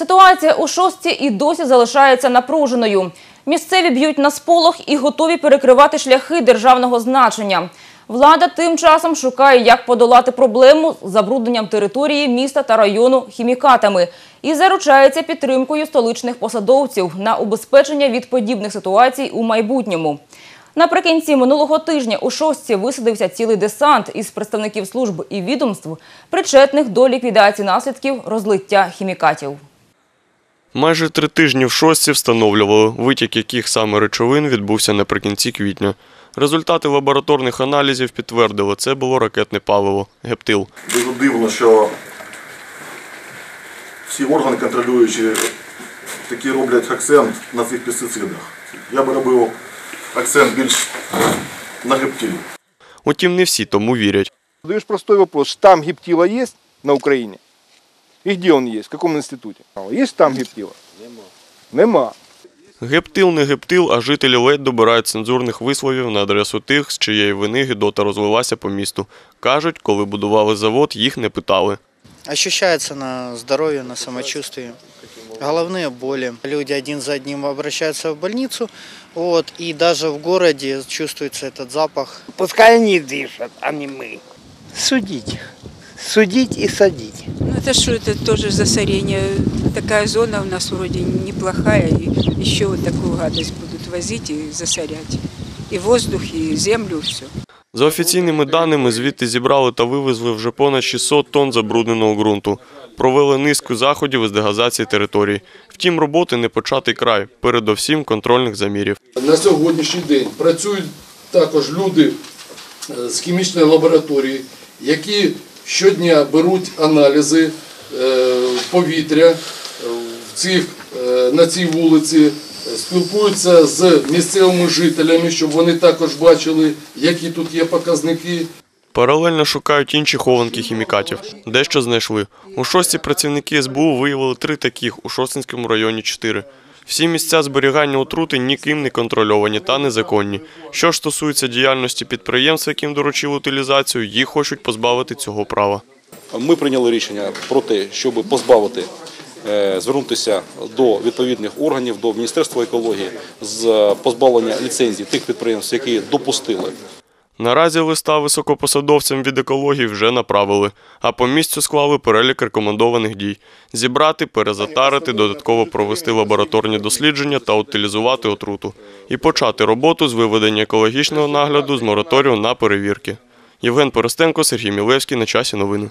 Ситуація у шостці і досі залишається напруженою. Місцеві б'ють на сполох і готові перекривати шляхи державного значення. Влада тим часом шукає, як подолати проблему з забрудненням території міста та району хімікатами і заручається підтримкою столичних посадовців на убезпечення від подібних ситуацій у майбутньому. Наприкінці минулого тижня у шостці висадився цілий десант із представників служб і відомств, причетних до ліквідації наслідків розлиття хімікатів. Майже три тижні в шостці встановлювали, витік яких саме речовин відбувся наприкінці квітня. Результати лабораторних аналізів підтвердили, це було ракетне паливо – гептил. Дуже дивно, що всі органи контролюючі такі роблять акцент на цих пестицидах. Я би робив акцент більш на гептилі. Утім, не всі тому вірять. Задаешь простой вопрос. Штамм гептила есть на Украине? И где он есть? В каком институте? Есть штамм гептила? Нема. Нема. Гептил не гептил, а жителі ледь добирають цензурних висловів на адресу тих, з чиєї вини Гідота розлилася по місту. Кажуть, коли будували завод, їх не питали. Ощущается на здоровье, на самочувствии. Головные боли. Люди один за одним обращаются в больницу. Вот, и даже в городе чувствуется этот запах. Пускай они дышат, а не мы. Судить. Судить и садить. Это что, это тоже засорение. Такая зона у нас вроде неплохая, и еще вот такую гадость будут возить и засорять. И воздух, и землю, все. За офіційними даними, звідти зібрали та вивезли вже понад 600 тонн забрудненого ґрунту. Провели низку заходів із дегазації території. Втім, роботи не початий край, передовсім контрольних замірів. На сьогоднішній день працюють також люди е, з хімічної лабораторії, які щодня беруть аналізи е, повітря е, е, на цій вулиці, спілкуються з місцевими жителями, щоб вони також бачили, які тут є показники. Паралельно шукають інші хованки хімікатів. Дещо знайшли. У шості працівники СБУ виявили три таких, у Шостинському районі чотири. Всі місця зберігання отрути ніким не контрольовані та незаконні. Що ж стосується діяльності підприємств, яким доручили утилізацію, їх хочуть позбавити цього права. Ми прийняли рішення про те, щоб позбавити, е, звернутися до відповідних органів, до Міністерства екології з позбавлення ліцензій тих підприємств, які допустили Наразі листа високопосадовцям від екології вже направили, а по місцю склали перелік рекомендованих дій: зібрати, перезатарити, додатково провести лабораторні дослідження та утилізувати отруту, і почати роботу з виведення екологічного нагляду з мораторію на перевірки. Євген Поростенко, Сергій Мілевський. На часі новини.